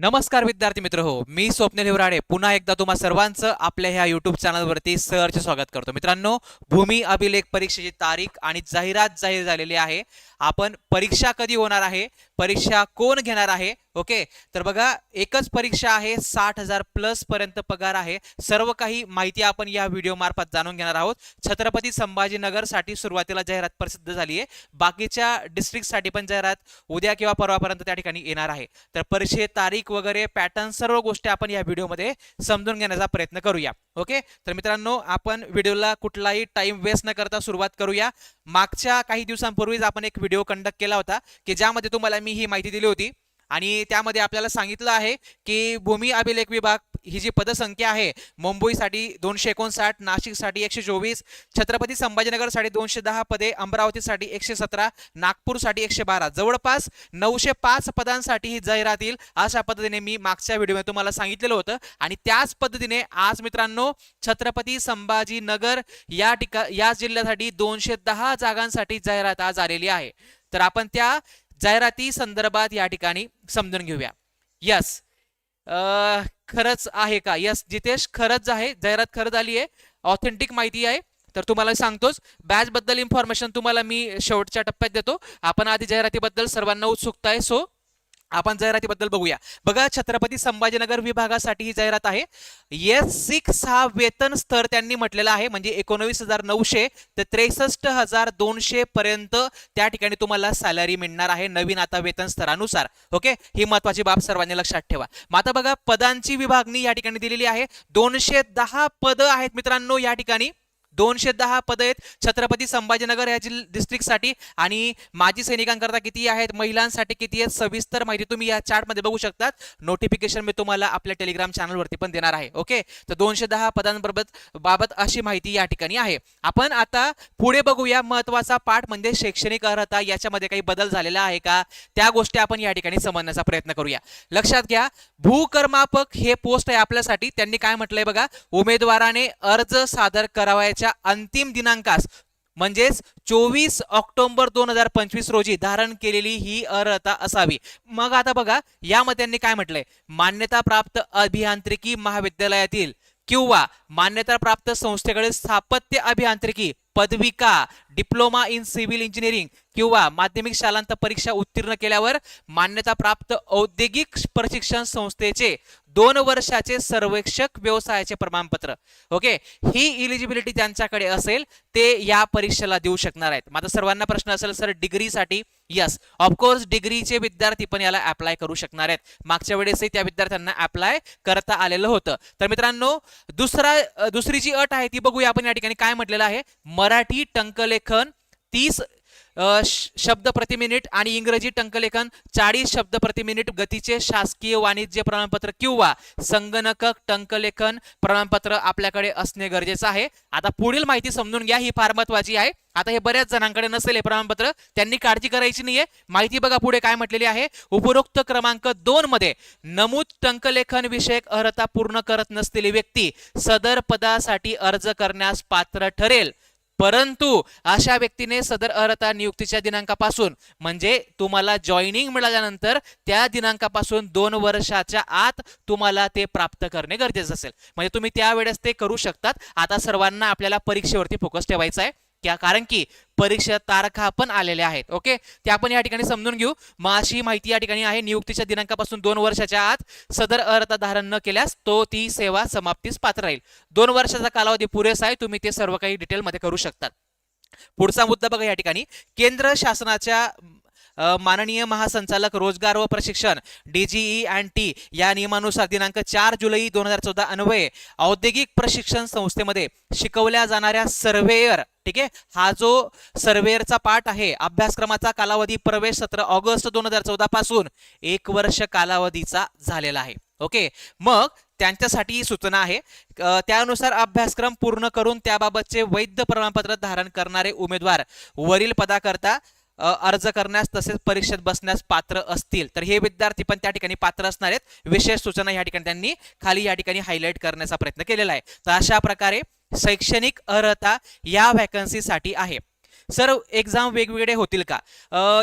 नमस्कार विद्यार्थी मित्र हो मी स्वप्नील हिवराडे. पुन्हा एकदा तुम्हा सर्वांचं आपल्या ह्या युट्यूब चॅनलवरती सरचे स्वागत करतो. मित्रांनो भूमी अभिलेख परीक्षेची तारीख आणि जाहिरात जाहीर झालेली आहे. आपण परीक्षा कधी होणार आहे? परीक्षा कोण घेणार आहे? ओके? तर बघा एकच परीक्षा आहे साठ हजार प्लस पर्यंत पगार आहे. सर्व काही माहिती आपण या व्हिडिओ मार्फत जाणून घेणार आहोत. छत्रपती संभाजीनगरसाठी सुरुवातीला जाहिरात प्रसिद्ध झाली आहे. बाकीच्या डिस्ट्रिक्टसाठी पण जाहिरात उद्या किंवा परवापर्यंत त्या ठिकाणी येणार आहे. तर परीक्षे तारीख वगैरे पॅटर्न सर्व गोष्टी आपण या व्हिडिओमध्ये समजून घेण्याचा प्रयत्न करूया. ओके? तर मित्रांनो आपण व्हिडिओला कुठलाही टाइम वेस्ट न करता सुरुवात करूया. मागच्या काही दिवसांपूर्वीच आपण एक व्हिडिओ कंडक्ट केला होता की ज्यामध्ये तुम्हाला मी ही माहिती दिली होती. आणि त्यामध्ये आपल्याला सांगितलं आहे की भूमी अभिलेख विभाग ही जी पदसंख्या आहे मुंबईसाठी दोनशे एकोणसाठ नाशिकसाठी एकशे चोवीस छत्रपती संभाजीनगरसाठी दोनशे दहा पदे अमरावतीसाठी एकशे सतरा नागपूरसाठी एकशे बारा. जवळपास नऊशे पाच पदांसाठी ही जाहिरात येईल अशा पद्धतीने मी मागच्या व्हिडिओमध्ये तुम्हाला सांगितलेलं होतं. आणि त्याच पद्धतीने आज मित्रांनो छत्रपती संभाजीनगर या ठिका या जिल्ह्यासाठी दोनशे दहा जागांसाठी जाहिरात आज आलेली आहे. तर आपण त्या जाहिराती संदर्भात या ठिकाणी समजून घेऊया. यस खरंच आहे का? यस जितेश खरंच आहे जाहिरात खरंच आली आहे ऑथेंटिक माहिती आहे. तर तुम्हाला सांगतोच बॅच बद्दल इन्फॉर्मेशन तुम्हाला मी शेवटच्या टप्प्यात देतो. आपण आधी जाहिरातीबद्दल सर्वांना उत्सुकता आहे सो आपण जाहिरातीबद्दल बघूया. बघा छत्रपती संभाजीनगर विभागासाठी ही जाहिरात आहे. एस सिक्स हा वेतन स्तर त्यांनी म्हटलेला आहे. म्हणजे एकोणवीस हजार नऊशे ते त्रेसष्ट हजार दोनशे पर्यंत त्या ठिकाणी तुम्हाला सॅलरी मिळणार आहे नवीन आता वेतन स्तरानुसार. ओके ही महत्वाची बाब सर्वांनी लक्षात ठेवा. मग आता बघा पदांची विभागणी या ठिकाणी दिलेली आहे. दोनशे दहा पद आहेत मित्रांनो या ठिकाणी. दोनशे दहा पद आहेत. छत्रपती संभाजीनगर या जिल डिस्ट्रिक्टसाठी आणि माजी सैनिकांकरता किती आहेत? महिलांसाठी किती आहेत? सविस्तर माहिती तुम्ही या चार्टमध्ये बघू शकतात. नोटिफिकेशन मी तुम्हाला आपल्या टेलिग्राम चॅनलवरती पण देणार आहे. ओके तर दोनशे दहा पदांबरोबर बाबत अशी माहिती या ठिकाणी आहे. आपण आता पुढे बघूया महत्त्वाचा पाठ म्हणजे शैक्षणिक अर्हता. याच्यामध्ये काही बदल झालेला आहे का? त्या गोष्टी आपण या ठिकाणी समजण्याचा प्रयत्न करूया. लक्षात घ्या भूकर्मापक हे पोस्ट आहे आपल्यासाठी. त्यांनी काय म्हटलंय बघा? उमेदवाराने अर्ज सादर करावयाच्या अंतिम दिनांकास म्हणजेच चोवीस ऑक्टोबर दोन हजार पंचवीस रोजी धारण केलेली ही अर्हता असावी. मग आता बघा यामध्ये त्यांनी काय म्हटलंय? मान्यता प्राप्त अभियांत्रिकी महाविद्यालयातील किंवा मान्यता प्राप्त संस्थेकडे स्थापत्य अभियांत्रिकी पदविका डिप्लोमा इन सिव्हिल इंजिनिअरिंग किंवा माध्यमिक शालांत परीक्षा उत्तीर्ण केल्यावर मान्यता प्राप्त औद्योगिक प्रशिक्षण संस्थेचे दोन वर्षाचे सर्वेक्षक व्यवसायाचे प्रमाणपत्र. ओके ही इलिजिबिलिटी त्यांच्याकडे असेल ते या परीक्षेला देऊ शकणार आहेत. माझा सर्वांना प्रश्न असेल सर डिग्रीसाठी यस ऑफकोर्स डिग्रीचे विद्यार्थी पण याला अप्लाय करू शकणार आहेत. मागच्या वेळेसही त्या विद्यार्थ्यांना अप्लाय करता आलेलं होतं. तर मित्रांनो दुसरा दुसरी जी अट आहे ती बघूया आपण या ठिकाणी. काय म्हटलेलं आहे? मराठी टंकलेखन तीस शब्द प्रति मिनिट आणि इंग्रजी टंकलेखन चाळीस शब्द प्रति मिनिट गतीचे शासकीय वाणिज्य प्रमाणपत्र किंवा संगणक टंकलेखन प्रमाणपत्र आपल्याकडे असणे गरजेचं आहे. आता पुढील माहिती समजून घ्या ही फार महत्वाची आहे. आता हे बऱ्याच जणांकडे नसेल हे प्रमाणपत्र त्यांनी काळजी करायची नाहीये. माहिती बघा पुढे काय म्हटलेली आहे. उपरोक्त क्रमांक दोन मध्ये नमूद टंकलेखन विषयक अर्हता पूर्ण करत नसलेली व्यक्ती सदर पदासाठी अर्ज करण्यास पात्र ठरेल. परंतु अशा व्यक्तीने सदर अर्हता नियुक्तीच्या दिनांकापासून म्हणजे तुम्हाला जॉईनिंग मिळाल्यानंतर त्या दिनांकापासून दोन वर्षाच्या आत तुम्हाला ते प्राप्त करणे गरजेचं असेल. म्हणजे तुम्ही त्यावेळेस ते करू शकतात. आता सर्वांना आपल्याला परीक्षेवरती फोकस ठेवायचा आहे. क्या कारण की परीक्षा तारखा पण आलेल्या आहेत. ओके ते आपण या ठिकाणी समजून घेऊ. मग अशी माहिती या ठिकाणी आहे. नियुक्तीच्या दिनांकापासून दोन वर्षाच्या आत सदर अर्थ धारण न केल्यास तो ती सेवा समाप्तीस पात्र राहील. दोन वर्षाचा कालावधी पुरेसा आहे. तुम्ही ते सर्व काही डिटेलमध्ये करू शकतात पुढचा मुद्दा बघा या ठिकाणी. केंद्र शासनाच्या माननीय महासंचालक रोजगार व प्रशिक्षण डीजीई अँड टी या नियमानुसार दिनांक चार जुलै दोन हजार चौदा अन्वये औद्योगिक प्रशिक्षण संस्थेमध्ये शिकवल्या जाणाऱ्या सर्वेयर ठीक आहे? हा जो सर्वेअरचा पाठ आहे अभ्यासक्रमाचा कालावधी प्रवेश सत्र ऑगस्ट दोन हजार चौदा पासून एक वर्ष कालावधीचा झालेला आहे ओके? मग त्यांच्यासाठी ही सूचना आहे. त्यानुसार अभ्यासक्रम पूर्ण करून त्याबाबतचे वैध प्रमाणपत्र धारण करणारे उमेदवार वरील पदाकरता अर्ज करण्यास तसेच परीक्षेत बसण्यास पात्र असतील. तर हे विद्यार्थी पण त्या ठिकाणी पात्र असणार आहेत. विशेष सूचना या ठिकाणी त्यांनी खाली या ठिकाणी हायलाईट करण्याचा प्रयत्न केलेला आहे. तर अशा प्रकारे शैक्षणिक अर्हता या व्हॅकन्सीसाठी आहे. सर एक्झाम वेगवेगळे होतील का?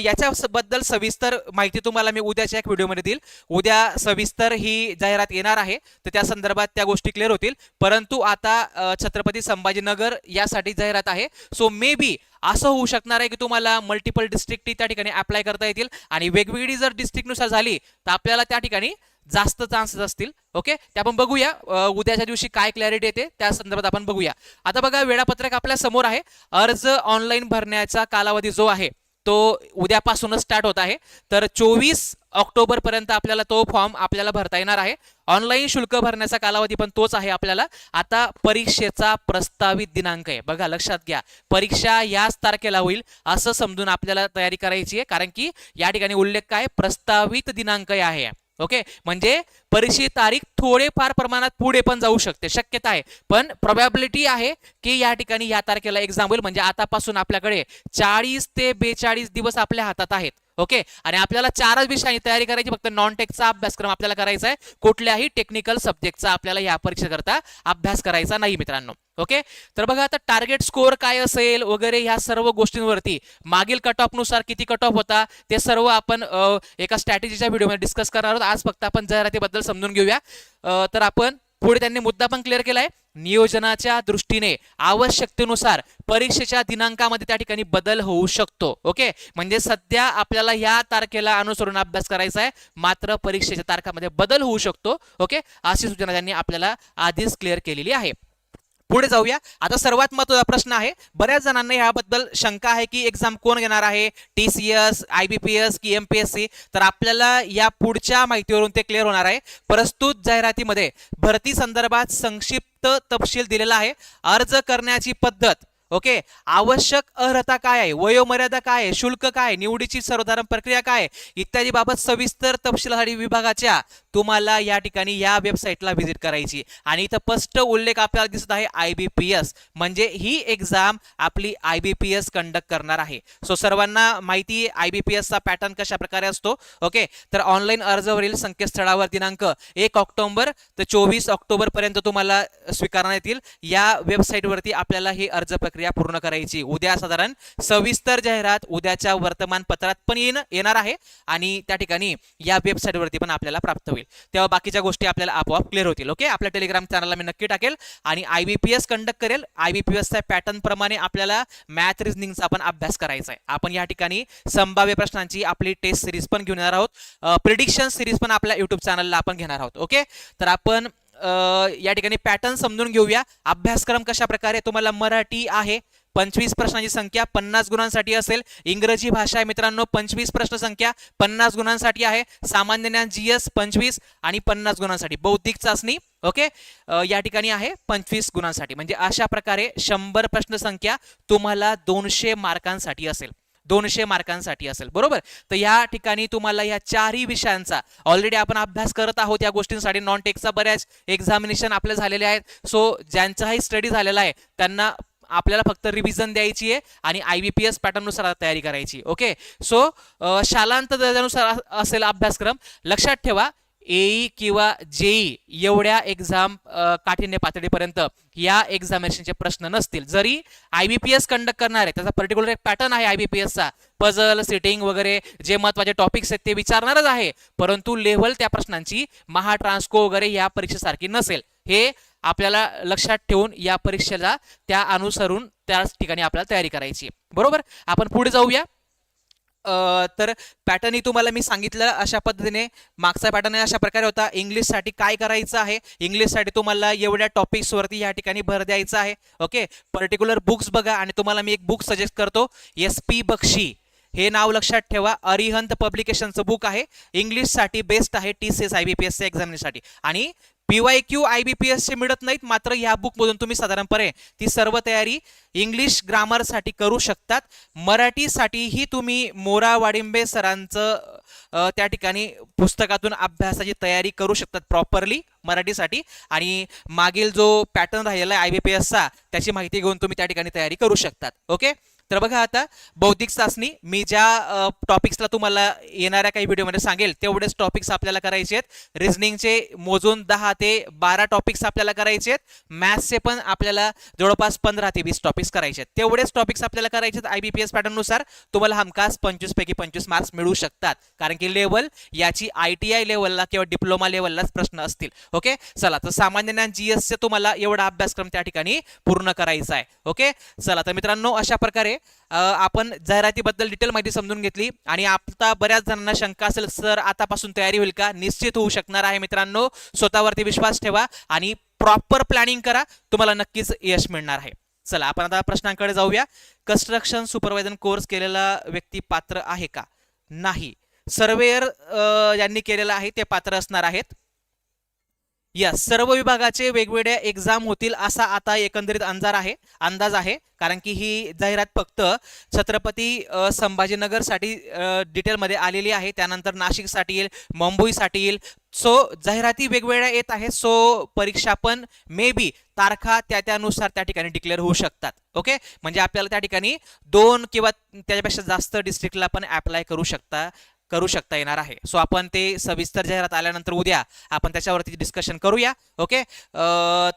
याच्याबद्दल सविस्तर माहिती तुम्हाला मी उद्याच्या एक व्हिडिओमध्ये देईल. उद्या सविस्तर ही जाहिरात येणार आहे तर त्या संदर्भात त्या गोष्टी क्लिअर होतील. परंतु आता छत्रपती संभाजीनगर यासाठी जाहिरात आहे. सो मे बी असं होऊ शकणार आहे की तुम्हाला मल्टिपल डिस्ट्रिक्ट त्या ठिकाणी अप्लाय करता येतील. आणि वेगवेगळी जर डिस्ट्रिक्टनुसार झाली तर आपल्याला त्या ठिकाणी जास्त चान्सेस असतील ओके ते आपण बघूया उद्याच्या दिवशी काय क्लॅरिटी येते त्या संदर्भात आपण बघूया. आता बघा वेळापत्रक आपल्यासमोर आहे. अर्ज ऑनलाईन भरण्याचा कालावधी जो आहे तो उद्यापासूनच स्टार्ट होत आहे. तर चोवीस ऑक्टोबर पर्यंत आपल्याला तो फॉर्म आपल्याला भरता येणार आहे. ऑनलाईन शुल्क भरण्याचा कालावधी पण तोच आहे आपल्याला. आता परीक्षेचा प्रस्तावित दिनांक आहे. बघा लक्षात घ्या. परीक्षा याच तारखेला होईल असं समजून आपल्याला तयारी करायची आहे. कारण की या ठिकाणी उल्लेख काय? प्रस्तावित दिनांक आहे. ओके? म्हणजे परीक्षे तारीख थोडेफार प्रमाणात पुढे पण जाऊ शकते. शक्यता आहे. पण प्रोबॅबिलिटी आहे की या ठिकाणी या तारखेला एक्झाम होईल म्हणजे आतापासून आपल्याकडे चाळीस ते बेचाळीस दिवस आपल्या हातात आहेत. ओके आणि आपल्याला चारच विषयांची तयारी करायची. फक्त नॉन टेकचा अभ्यासक्रम आपल्याला करायचा आहे. कुठल्याही टेक्निकल सब्जेक्टचा आपल्याला या परीक्षेकरता अभ्यास करायचा नाही मित्रांनो. ओके तर बघा आता टार्गेट स्कोअर काय असेल वगैरे ह्या सर्व गोष्टींवरती. मागील कट ऑफनुसार किती कट ऑफ होता? ते सर्व आपण एका स्ट्रॅटेजीच्या व्हिडिओमध्ये डिस्कस करणार आहोत. आज फक्त आपण जाहिरातीबद्दल समजून घेऊया. तर आपण पुढे त्यांनी मुद्दा पण क्लिअर केलाय. नियोजनाच्या दृष्टीने आवश्यकतेनुसार परीक्षेच्या दिनांकामध्ये त्या ठिकाणी बदल होऊ शकतो. ओके? म्हणजे सध्या आपल्याला ह्या तारखेला अनुसरून अभ्यास करायचा आहे. मात्र परीक्षेच्या तारखामध्ये बदल होऊ शकतो. ओके? अशी सूचना त्यांनी आपल्याला आधीच क्लिअर केलेली आहे. पुढे जाऊया. आता सर्वात महत्त्वाचा प्रश्न आहे बऱ्याच जणांना याबद्दल शंका आहे की एक्झाम कोण घेणार आहे? T C S I B P S की एम पी एस सी तर आपल्याला या पुढच्या माहितीवरून ते क्लिअर होणार आहे. प्रस्तुत जाहिरातीमध्ये भरती संदर्भात संक्षिप्त तपशील दिलेला आहे. अर्ज करण्याची पद्धत ओके? आवश्यक अर्हता काय आहे? वयोमर्यादा काय आहे? शुल्क काय निवडीची सर्वधारण प्रक्रिया काय इत्यादी बाबत सविस्तर तपशिलासाठी विभागाच्या तुम्हाला या ठिकाणी या वेबसाईटला व्हिजिट करायची आणि इथं स्पष्ट उल्लेख आपल्याला दिसत आहे आय बी पी एस म्हणजे ही एक्झाम आपली I B P S conduct करणार आहे. सो सर्वांना माहिती आय बी पी एसचा पॅटर्न कशा प्रकारे असतो? ओके? तर ऑनलाईन अर्जवरील संकेतस्थळावर दिनांक एक ऑक्टोबर ते चोवीस ऑक्टोबर पर्यंत तुम्हाला स्वीकारण्यात येतील. या वेबसाईटवरती आपल्याला ही अर्ज प्रक्रिया पूर्ण करायची. उद्या साधारण सविस्तर जाहिरात उद्याच्या वर्तमानपत्रात पण येणं येणार आहे आणि त्या ठिकाणी या वेबसाईटवरती पण आपल्याला प्राप्त होईल. तेव्हा बाकीच्या गोष्टी आपल्याला आपोआप क्लिअर होतील ओके आपल्या टेलिग्राम चॅनलला मी नक्की टाकेल आणि I B P S conduct करेल. आय बी पी एसच्या पॅटर्न प्रमाणे आपल्याला मॅथ रिझनिंगचा पण अभ्यास करायचा आहे आपण या ठिकाणी संभाव्य प्रश्नांची आपली टेस्ट सिरीज पण घेऊन येणार आहोत प्रिडिक्शन सिरीज पण आपल्या युट्यूब चॅनलला आपण घेणार आहोत ओके तर आपण या ठिकाणी पॅटर्न समजून घेऊया. अभ्यासक्रम कशा प्रकारे तुम्हाला मराठी आहे? पंचवीस प्रश्नांची संख्या पन्नास गुणांसाठी असेल. इंग्रजी भाषा आहे मित्रांनो पंचवीस प्रश्न संख्या पन्नास गुणांसाठी आहे. सामान्य ज्ञान जीएस पंचवीस आणि पन्नास गुणांसाठी. बौद्धिक चाचणी ओके? या ठिकाणी आहे पंचवीस गुणांसाठी. म्हणजे अशा प्रकारे शंभर प्रश्न संख्या तुम्हाला दोनशे मार्कांसाठी असेल. दोनशे मार्कांसाठी असेल. बरोबर? तर या ठिकाणी तुम्हाला या चारही विषयांचा ऑलरेडी आपण अभ्यास करत आहोत या गोष्टींसाठी नॉन टेकचा बऱ्याच एक्झामिनेशन आपल्या झालेले आहेत. सो ज्यांचाही स्टडी झालेला आहे त्यांना आपल्याला फक्त रिव्हिजन द्यायची आहे आणि आय बी पी एस पॅटर्ननुसार तयारी करायची ओके सो शालांत दर्जानुसार असेल अभ्यासक्रम. लक्षात ठेवा एई किंवा जेई एवढ्या एक्झाम काठिण्य पातळीपर्यंत या एक्झामिनेशनचे प्रश्न नसतील. जरी I B P S conduct करणार आहे त्याचा पर्टिक्युलर एक पॅटर्न आहे आय बी पी एसचा पझल सिटिंग वगैरे जे महत्त्वाचे टॉपिक्स आहेत ते विचारणारच आहे. परंतु लेव्हल त्या प्रश्नांची महा ट्रान्स्को वगैरे या परीक्षेसारखी नसेल. हे आपल्याला लक्षात ठेवून या परीक्षेला त्या अनुसरून त्याच ठिकाणी आपल्याला तयारी करायची बरोबर? आपण पुढे जाऊया. तर पॅटर्न ही तुम्हाला मी सांगितलं अशा पद्धतीने. मागचा पॅटर्न अशा प्रकारे होता. इंग्लिशसाठी काय करायचं आहे? इंग्लिशसाठी तुम्हाला एवढ्या टॉपिक्सवरती या ठिकाणी भर द्यायचा आहे. ओके? पर्टिक्युलर बुक्स बघा आणि तुम्हाला मी एक बुक सजेस्ट करतो. S P Bakshi. हे नाव लक्षात ठेवा. अरिहंत पब्लिकेशनचं बुक आहे. इंग्लिशसाठी बेस्ट आहे T C S I B P एसच्या एक्झामिनेशनसाठी आणि P Y Q I B P एसचे मिळत नाहीत मात्र ह्या बुकमधून तुम्ही साधारणपणे ती सर्व तयारी इंग्लिश ग्रामरसाठी करू शकतात. मराठीसाठीही तुम्ही मोरा वाडिंबे सरांचं त्या ठिकाणी पुस्तकातून अभ्यासाची तयारी करू शकतात प्रॉपरली मराठीसाठी. आणि मागील जो पॅटर्न राहिलेला आहे आय बी पी एसचा त्याची माहिती घेऊन तुम्ही त्या ठिकाणी तयारी करू शकतात. ओके तर बघा आता बौद्धिक चाचणी मी ज्या टॉपिक्सला तुम्हाला येणाऱ्या काही व्हिडिओमध्ये सांगेल तेवढेच टॉपिक्स आपल्याला करायचे आहेत. रिझनिंगचे मोजून दहा ते बारा टॉपिक्स आपल्याला करायचे आहेत. मॅथ्सचे पण आपल्याला जवळपास पंधरा ते वीस टॉपिक्स करायचे आहेत. तेवढेच टॉपिक्स आपल्याला करायचे आहेत आय बी पी एस पॅटर्ननुसार तुम्हाला हमखास पंचवीस पैकी पंचवीस मार्क्स मिळू शकतात. कारण की लेवल याची आय टी आय लेवलला किंवा डिप्लोमा लेवललाच प्रश्न असतील. ओके चला तर सामान्य ज्ञान जीएसचे तुम्हाला एवढा अभ्यासक्रम त्या ठिकाणी पूर्ण करायचा आहे. ओके चला तर मित्रांनो अशा प्रकारे आपण जाहिरातीबद्दल डिटेल माहिती समजून घेतली आणि आता बऱ्याच जणांना शंका असेल सर आतापासून तयारी होईल का? निश्चित होऊ शकणार आहे मित्रांनो. स्वतःवरती विश्वास ठेवा आणि प्रॉपर प्लॅनिंग करा. तुम्हाला नक्कीच यश मिळणार आहे. चला आपण आता प्रश्नांकडे जाऊया. कन्स्ट्रक्शन सुपरवायझर कोर्स केलेला व्यक्ती पात्र आहे का? नाही. सर्वेअर ज्यांनी केलेला आहे ते पात्र असणार आहेत. यस सर्व विभागाचे वेगवेगळ्या एक्झाम होतील असा आता एकंदरीत अंदाज आहे अंदाज आहे. कारण की ही जाहिरात फक्त छत्रपती संभाजीनगरसाठी डिटेलमध्ये आलेली आहे. त्यानंतर नाशिकसाठी येईल मुंबईसाठी येईल. सो जाहिराती वेगवेगळ्या येत आहे सो परीक्षा पण मे बी तारखा त्या त्यानुसार त्या ठिकाणी डिक्लेअर होऊ शकतात. ओके म्हणजे आपल्याला त्या ठिकाणी दोन किंवा त्याच्यापेक्षा जास्त डिस्ट्रिक्टला पण अप्लाय करू शकता. करू शकता येणार आहे. सो आपण ते सविस्तर जाहिरात आल्यानंतर उद्या आपण त्याच्यावरती डिस्कशन करूया. ओके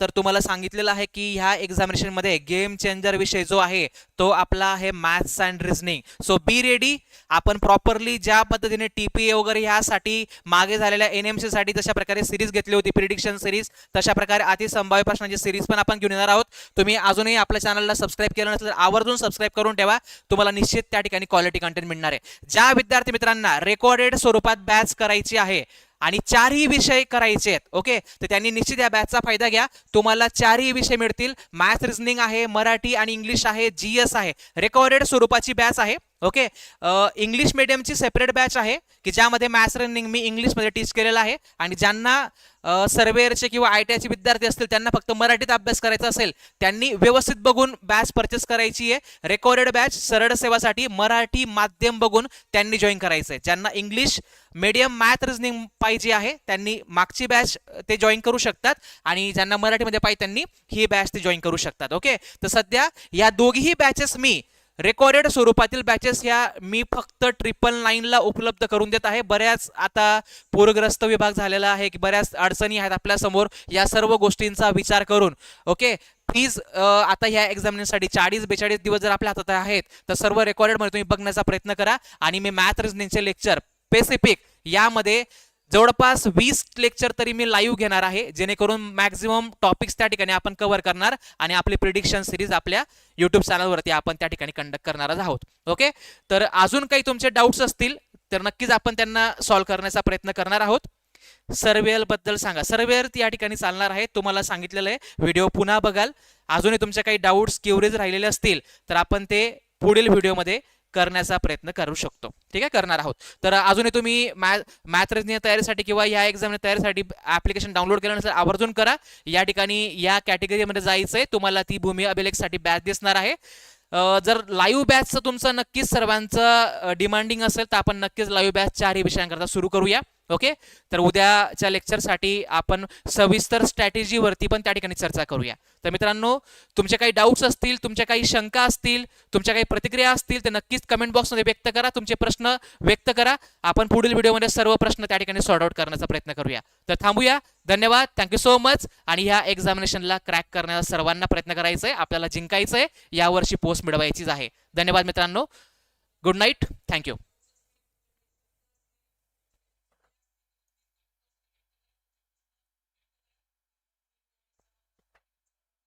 तर तुम्हाला सांगितलेलं आहे की ह्या एक्झामिनेशनमध्ये गेम चेंजर विषय जो आहे तो आपला आहे maths and reasoning so be ready आपण प्रॉपरली ज्या पद्धतीने टीपीए वगैरे ह्यासाठी मागे झालेल्या एन एमसाठी जशा प्रकारे सिरीज घेतली होती प्रिडिक्शन सिरीज तशा प्रकारे अतिसंभाव्य प्रश्नांची सिरीज पण आपण घेऊन येणार आहोत. तुम्ही अजूनही आपल्या चॅनलला सबस्क्राईब केलं नसेल तर आवर्जून सबस्क्राईब करून ठेवा. तुम्हाला निश्चित त्या ठिकाणी क्वालिटी कंटेंट मिळणार आहे. ज्या विद्यार्थी मित्रांना रेकॉर्डेड स्वरूपात बॅच करायची आहे. आणि चारही विषय करायचे आहेत ओके तर त्यांनी निश्चित या बॅचचा फायदा घ्या. तुम्हाला चारही विषय मिळतील. मॅथ रिझनिंग आहे मराठी आणि इंग्लिश आहे जी एस आहे. रेकॉर्डेड स्वरूपाची बॅच आहे. ओके? इंग्लिश मिडियमची सेपरेट बॅच आहे की ज्यामध्ये मॅथ्स रनिंग मी इंग्लिशमध्ये टीच केलेलं आहे आणि ज्यांना सर्वेअरचे किंवा आय टी आयचे विद्यार्थी असतील त्यांना फक्त मराठीत अभ्यास करायचा असेल त्यांनी व्यवस्थित बघून बॅच परचेस करायची आहे. रेकॉर्डेड बॅच सरळ सेवासाठी मराठी माध्यम बघून त्यांनी जॉईन करायचं आहे. ज्यांना इंग्लिश मीडियम मॅथ रिजनिंग पाहिजे आहे त्यांनी मागची बॅच ते जॉईन करू शकतात आणि ज्यांना मराठीमध्ये पाहिजे त्यांनी ही बॅच ते जॉईन करू शकतात. ओके? तर सध्या या दोघीही बॅचेस मी रेकॉर्डेड स्वरूपातील बॅचेस ह्या मी फक्त ट्रिपल नाईनला उपलब्ध करून देत आहे. बऱ्याच आता पूरग्रस्त विभाग झालेला आहे की बऱ्याच अडचणी आहेत आपल्यासमोर. या सर्व गोष्टींचा विचार करून ओके प्लीज आता ह्या एक्झामिनेशनसाठी चाळीस बेचाळीस दिवस जर आपल्या हातात आहेत तर सर्व रेकॉर्डेडमध्ये तुम्ही बघण्याचा प्रयत्न करा. आणि मी मॅथ रिजनिंगचे लेक्चर स्पेसिफिक यामध्ये जवळपास वीस लेक्चर तरी मी लाईव्ह घेणार आहे जेणेकरून मॅक्झिमम टॉपिक्स त्या ठिकाणी आपण कव्हर करणार आणि आपली प्रिडिक्शन सिरीज आपल्या युट्यूब चॅनलवरती आपण त्या ठिकाणी कंडक्ट करणारच आहोत. ओके तर अजून काही तुमचे डाऊट्स असतील तर नक्कीच आपण त्यांना सॉल्व्ह करण्याचा प्रयत्न करणार आहोत. सर्वेअरबद्दल सांगा. सर्वेअर या ठिकाणी चालणार आहे. तुम्हाला सांगितलेलं आहे. व्हिडिओ पुन्हा बघाल. अजूनही तुमचे काही डाऊट्स क्युरीज राहिलेले असतील तर आपण ते पुढील व्हिडिओमध्ये करण्याचा प्रयत्न करू शकतो. ठीक आहे? करणार आहोत. तर अजूनही तुम्ही मॅथ मॅथ रिजनिंग तयारीसाठी किंवा या एक्झामने तयारीसाठी ऍप्लिकेशन डाउनलोड केल्यानंतर आवर्जून करा. या ठिकाणी या कॅटेगरीमध्ये जायचंय. तुम्हाला ती भूमी अभिलेखसाठी बॅच दिसणार आहे. जर लाईव्ह बॅचचं तुमचं नक्कीच सर्वांचं डिमांडिंग असेल तर आपण नक्कीच लाईव्ह बॅच चारही विषयांकरता सुरू करूया. ओके? तर उद्याच्या लेक्चरसाठी आपण सविस्तर स्ट्रॅटेजीवरती पण त्या ठिकाणी चर्चा करूया. तर मित्रांनो तुमचे काही डाऊट्स असतील तुमच्या काही शंका असतील तुमच्या काही प्रतिक्रिया असतील तर नक्कीच कमेंट बॉक्समध्ये व्यक्त करा तुमचे प्रश्न व्यक्त करा. आपण पुढील व्हिडिओमध्ये सर्व प्रश्न त्या ठिकाणी सॉर्ट आउट करण्याचा प्रयत्न करूया. तर थांबूया. धन्यवाद. थँक्यू सो मच आणि ह्या एक्झामिनेशनला क्रॅक करण्याचा सर्वांना प्रयत्न करायचा आहे आपल्याला जिंकायचं आहे यावर्षी पोस्ट मिळवायचीच आहे. धन्यवाद मित्रांनो. Good night. थँक्यू